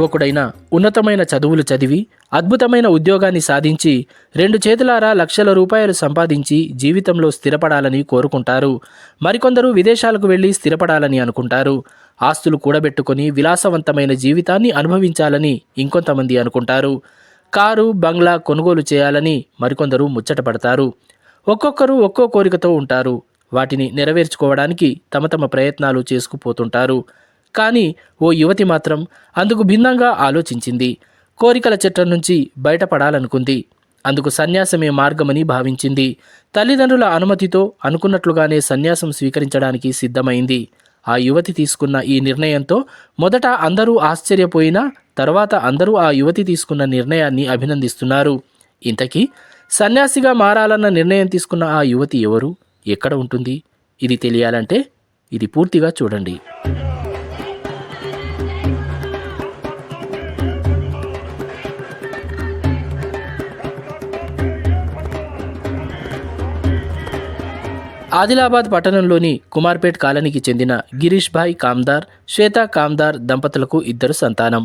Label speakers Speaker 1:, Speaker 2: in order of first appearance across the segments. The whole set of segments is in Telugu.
Speaker 1: యువకుడైన ఉన్నతమైన చదువులు చదివి అద్భుతమైన ఉద్యోగాన్ని సాధించి రెండు చేతులారా లక్షల రూపాయలు సంపాదించి జీవితంలో స్థిరపడాలని కోరుకుంటారు. మరికొందరు విదేశాలకు వెళ్ళి స్థిరపడాలని అనుకుంటారు. ఆస్తులు కూడబెట్టుకొని విలాసవంతమైన జీవితాన్ని అనుభవించాలని ఇంకొంతమంది అనుకుంటారు. కారు బంగ్లా కొనుగోలు చేయాలని మరికొందరు ముచ్చటపడతారు. ఒక్కొక్కరు ఒక్కో కోరికతో ఉంటారు. వాటిని నెరవేర్చుకోవడానికి తమ తమ ప్రయత్నాలు చేసుకుపోతుంటారు. కానీ ఓ యువతి మాత్రం అందుకు భిన్నంగా ఆలోచించింది. కోరికల చట్టం నుంచి బయటపడాలనుకుంది. అందుకు సన్యాసమే మార్గమని భావించింది. తల్లిదండ్రుల అనుమతితో అనుకున్నట్లుగానే సన్యాసం స్వీకరించడానికి సిద్ధమైంది. ఆ యువతి తీసుకున్న ఈ నిర్ణయంతో మొదట అందరూ ఆశ్చర్యపోయినా తర్వాత అందరూ ఆ యువతి తీసుకున్న నిర్ణయాన్ని అభినందిస్తున్నారు. ఇంతకీ సన్యాసిగా మారాలన్న నిర్ణయం తీసుకున్న ఆ యువతి ఎవరు? ఎక్కడ ఉంటుంది? ఇది తెలియాలంటే ఇది పూర్తిగా చూడండి. ఆదిలాబాద్ పట్టణంలోని కుమార్పేట్ కాలనీకి చెందిన గిరీష్ భాయ్ కామ్దార్ శ్వేత కామ్దార్ దంపతులకు ఇద్దరు సంతానం.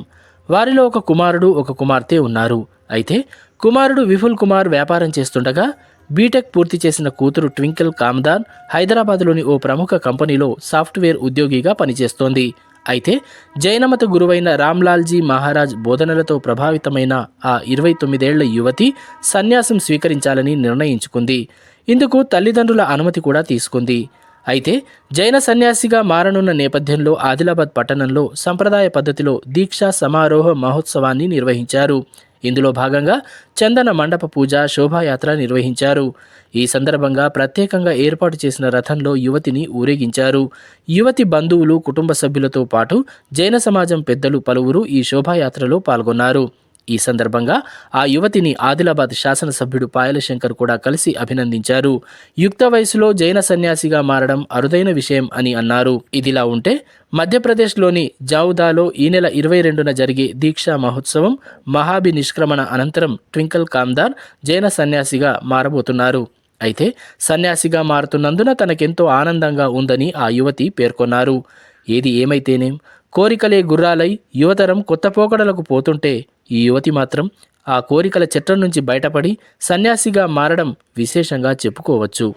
Speaker 1: వారిలో ఒక కుమారుడు ఒక కుమార్తె ఉన్నారు. అయితే కుమారుడు విఫుల్ కుమార్ వ్యాపారం చేస్తుండగా బీటెక్ పూర్తి చేసిన కూతురు ట్వింకిల్ కామ్దార్ హైదరాబాద్లోని ఓ ప్రముఖ కంపెనీలో సాఫ్ట్వేర్ ఉద్యోగిగా పనిచేస్తోంది. అయితే జైనమత గురువైన రామ్లాల్జీ మహారాజ్ బోధనలతో ప్రభావితమైన ఆ ఇరవై తొమ్మిదేళ్ళ యువతి సన్యాసం స్వీకరించాలని నిర్ణయించుకుంది. ఇందుకు తల్లిదండ్రుల అనుమతి కూడా తీసుకుంది. అయితే జైన సన్యాసిగా మారనున్న నేపథ్యంలో ఆదిలాబాద్ పట్టణంలో సంప్రదాయ పద్ధతిలో దీక్షా సమారోహ మహోత్సవాన్ని నిర్వహించారు. ఇందులో భాగంగా చందన మండప పూజ శోభాయాత్ర నిర్వహించారు. ఈ సందర్భంగా ప్రత్యేకంగా ఏర్పాటు చేసిన రథంలో యువతిని ఊరేగించారు. యువతి బంధువులు కుటుంబ సభ్యులతో పాటు జైన సమాజం పెద్దలు పలువురు ఈ శోభాయాత్రలో పాల్గొన్నారు. ఈ సందర్భంగా ఆ యువతిని ఆదిలాబాద్ శాసనసభ్యుడు పాయల శంకర్ కూడా కలిసి అభినందించారు. యుక్త వయసులో జైన సన్యాసిగా మారడం అరుదైన విషయం అని అన్నారు. ఇదిలా ఉంటే మధ్యప్రదేశ్లోని జావుదాలో ఈ నెల ఇరవై రెండున జరిగే దీక్షా మహోత్సవం మహాభి నిష్క్రమణ అనంతరం ట్వింకల్ కామ్దార్ జైన సన్యాసిగా మారబోతున్నారు. అయితే సన్యాసిగా మారుతున్నందున తనకెంతో ఆనందంగా ఉందని ఆ యువతి పేర్కొన్నారు. ఏది ఏమైతేనేం? కోరికలే గుర్రాలై యువతరం కొత్త పోకడలకు పోతుంటే ఈ యువతి మాత్రం ఆ కోరికల చట్టం నుంచి బయటపడి సన్యాసిగా మారడం విశేషంగా చెప్పుకోవచ్చు.